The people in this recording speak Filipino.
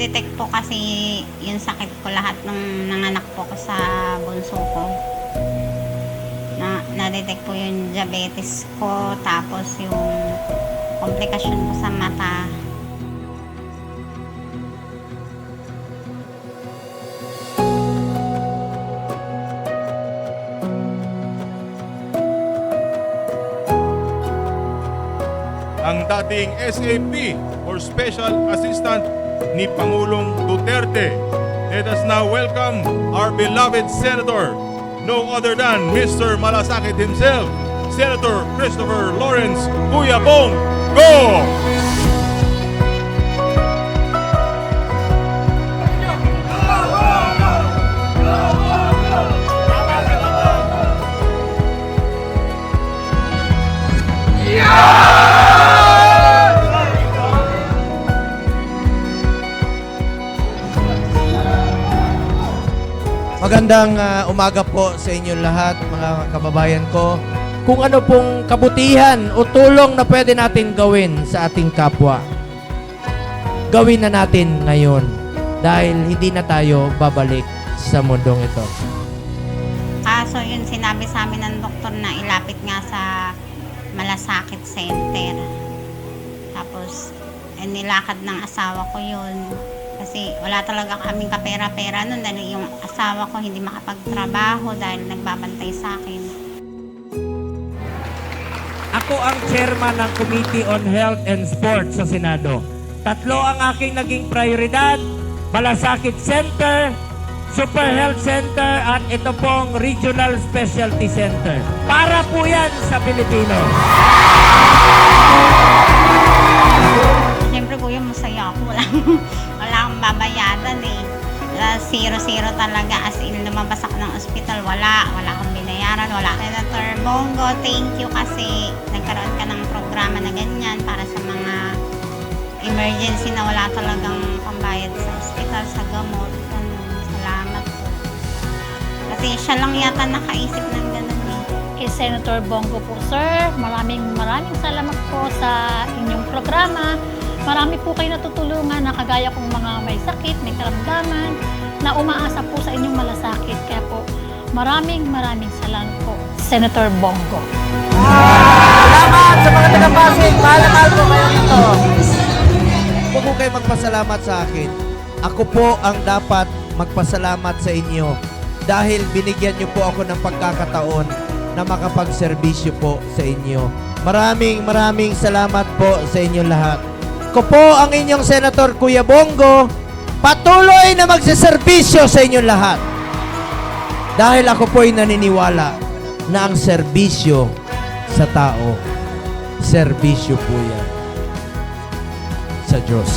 na-detect po kasi yung sakit ko lahat ng nanganak po ko sa bunso ko. Na, na-detect po yung diabetes ko, tapos yung komplikasyon ko sa mata. ang dating SAP or Special Assistant ni Pangulong Duterte. Let us now welcome our beloved Senator, no other than Mr. Malasakit himself, Senator Christopher Lawrence Cuyabong. Go! Magandang ah, umaga po sa inyong lahat, mga kababayan ko. kung ano pong kabutihan o tulong na pwede natin gawin sa ating kapwa. Gawin na natin ngayon dahil hindi na tayo babalik sa mundong ito. Kaso yun sinabi sa amin ng doktor na ilapit nga sa Malasakit Center. Tapos, eh, nilakad ng asawa ko yun. Kasi wala talaga kaming kapera-pera nun dahil yung asawa ko hindi makapagtrabaho dahil nagbabantay sa akin. Ako ang chairman ng Committee on Health and Sports sa Senado. Tatlo ang aking naging prioridad. Malasakit Center, Super Health Center, at ito pong Regional Specialty Center. Para po yan sa Pilipino. Uh, zero-zero talaga. As in, lumabas ako ng ospital. Wala. Wala akong binayaran. Wala. Senator Bongo, thank you kasi nagkaroon ka ng programa na ganyan para sa mga emergency na wala talagang pambayad sa ospital, sa gamot. Ganun. Salamat po. Kasi siya lang yata nakaisip ng ganun eh. Senator Bongo po, sir. Maraming maraming salamat po sa inyong programa. Marami po kayo natutulungan na kagaya kong mga may sakit, may karamdaman, na umaasa po sa inyong malasakit. Kaya po, maraming maraming salamat po, Senator Bongo. Salamat sa mga taga-Pasig. Mahal na mahal ko kayo dito. Huwag po kayo magpasalamat sa akin. Ako po ang dapat magpasalamat sa inyo dahil binigyan niyo po ako ng pagkakataon na makapagserbisyo po sa inyo. Maraming maraming salamat po sa inyo lahat. Ko po ang inyong Senator Kuya Bongo, patuloy na magseserbisyo sa inyo lahat. Dahil ako po'y naniniwala na ang serbisyo sa tao, serbisyo po yan sa Diyos.